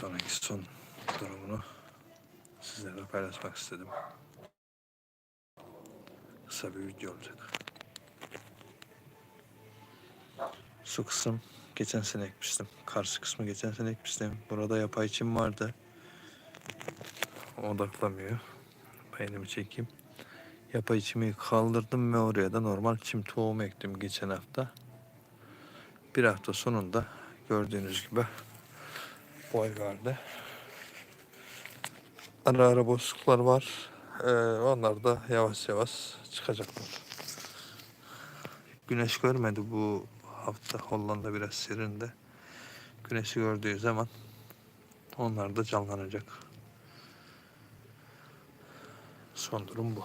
sonraki son durumunu sizlerle paylaşmak istedim. Kısa bir video olacak. Su kısım geçen sene ekmiştim. Karşı kısmı geçen sene ekmiştim. Burada yapay çim vardı. Odaklamıyor. Beynimi çekeyim. Yapay çimi kaldırdım ve oraya da normal çim tohumu ektim geçen hafta. Bir hafta sonunda gördüğünüz gibi boy verdi. Ara ara boşluklar var. Ee, onlar da yavaş yavaş çıkacaklar. Güneş görmedi bu hafta. Hollanda biraz serinde. Güneşi gördüğü zaman onlar da canlanacak. Son durum bu.